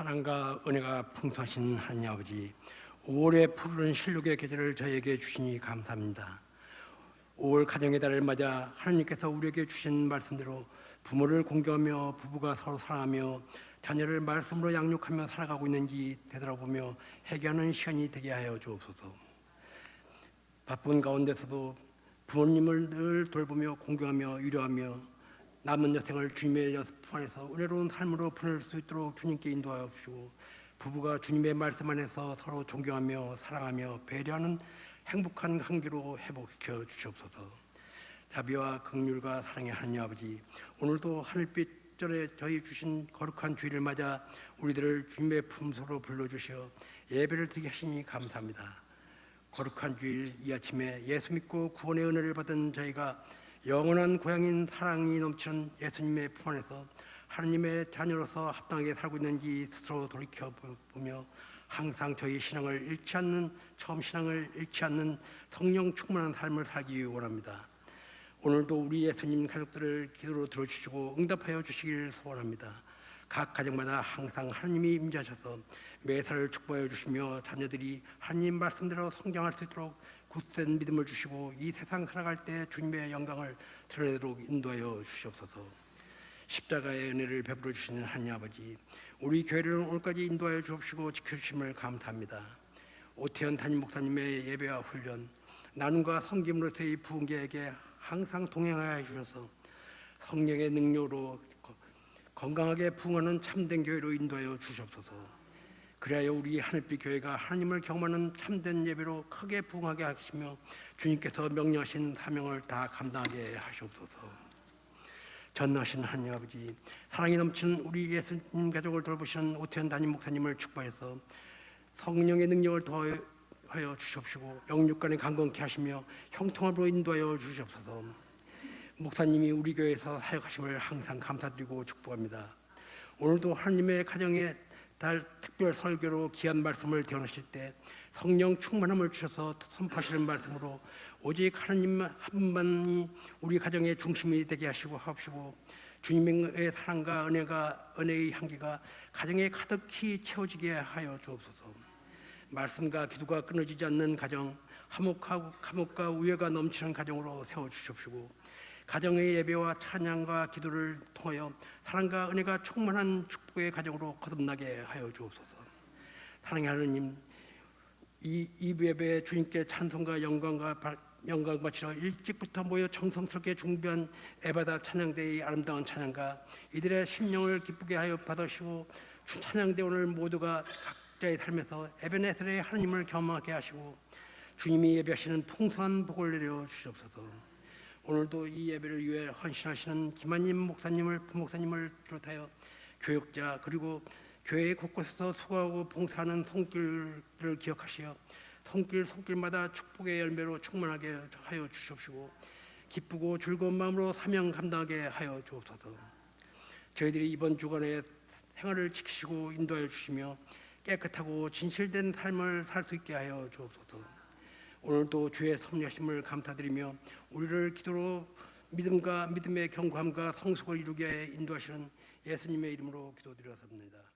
사랑과 은혜가 풍성하신 하나님 아버지 5월의 푸른 실록의 계절을 저에게 주시니 감사합니다. 5월 가정의 달을 맞아 하나님께서 우리에게 주신 말씀대로 부모를 공경하며 부부가 서로 사랑하며 자녀를 말씀으로 양육하며 살아가고 있는지 되돌아보며 회개하는 시간이 되게 하여 주옵소서. 바쁜 가운데서도 부모님을 늘 돌보며 공경하며 위로하며 남은 여생을 주님의 품 안에서 은혜로운 삶으로 보낼 수 있도록 주님께 인도하여 주시고 부부가 주님의 말씀 안에서 서로 존경하며 사랑하며 배려하는 행복한 관계로 회복시켜 주시옵소서. 자비와 긍휼과 사랑의 하나님 아버지 오늘도 하늘빛 전에 저희 주신 거룩한 주일을 맞아 우리들을 주님의 품소로 불러주셔 예배를 드리게 하시니 감사합니다. 거룩한 주일 이 아침에 예수 믿고 구원의 은혜를 받은 저희가 영원한 고향인 사랑이 넘치는 예수님의 품 안에서 하나님의 자녀로서 합당하게 살고 있는지 스스로 돌이켜 보며 항상 저희 신앙을 잃지 않는 처음 신앙을 잃지 않는 성령 충만한 삶을 살기 원합니다. 오늘도 우리 예수님 가족들을 기도로 들어주시고 응답하여 주시길 소원합니다. 각 가정마다 항상 하나님이 임재하셔서 매사를 축복하여 주시며 자녀들이 하나님 말씀대로 성장할 수 있도록 굳센 믿음을 주시고 이 세상 살아갈 때 주님의 영광을 드러내도록 인도하여 주시옵소서. 십자가의 은혜를 베풀어 주시는 하나님 아버지, 우리 교회를 오늘까지 인도하여 주옵시고 지켜주심을 감사합니다. 오태현 담임 목사님의 예배와 훈련, 나눔과 섬김으로서의 부흥계에게 항상 동행하여 주셔서 성령의 능력으로 건강하게 부흥하는 참된 교회로 인도하여 주시옵소서. 그래야 우리 하늘빛 교회가 하나님을 경험하는 참된 예배로 크게 부흥하게 하시며 주님께서 명령하신 사명을 다 감당하게 하시옵소서. 전능하신 하나님 아버지 사랑이 넘치는 우리 예수님 가족을 돌보시는 오태현 담임 목사님을 축복해서 성령의 능력을 더하여 주시옵시고 영육간에 강건케 하시며 형통함으로 인도하여 주시옵소서. 목사님이 우리 교회에서 사역하심을 항상 감사드리고 축복합니다. 오늘도 하나님의 가정에 달 특별 설교로 귀한 말씀을 대하실 때 성령 충만함을 주셔서 선포하시는 말씀으로 오직 하나님 한 분만이 우리 가정의 중심이 되게 하시고 하옵시고 주님의 사랑과 은혜가 은혜의 향기가 가정에 가득히 채워지게 하여 주옵소서. 말씀과 기도가 끊어지지 않는 가정, 화목하고 화목과 우애가 넘치는 가정으로 세워 주십시고 가정의 예배와 찬양과 기도를 통하여 사랑과 은혜가 충만한 축복의 가정으로 거듭나게 하여 주옵소서. 사랑의 하나님, 이 이브 예배 주님께 찬송과 영광과 영광 바치러 일찍부터 모여 정성스럽게 준비한 에바다 찬양대의 아름다운 찬양과 이들의 심령을 기쁘게 하여 받으시고 찬양대 오늘 모두가 각자의 삶에서 에베네셀의 하나님을 경험하게 하시고 주님이 예배하시는 풍성한 복을 내려 주시옵소서. 오늘도 이 예배를 위해 헌신하시는 김한님 목사님을 부목사님을 비롯하여 교역자 그리고 교회 곳곳에서 수고하고 봉사하는 손길을 기억하시어 손길 손길마다 축복의 열매로 충만하게 하여 주시옵시고 기쁘고 즐거운 마음으로 사명 감당하게 하여 주옵소서. 저희들이 이번 주간에 생활을 지키시고 인도하여 주시며 깨끗하고 진실된 삶을 살 수 있게 하여 주옵소서. 오늘도 주의 섭리하심을 감사드리며 우리를 기도로 믿음과 믿음의 경감과 성숙을 이루게 인도하시는 예수님의 이름으로 기도드렸습니다.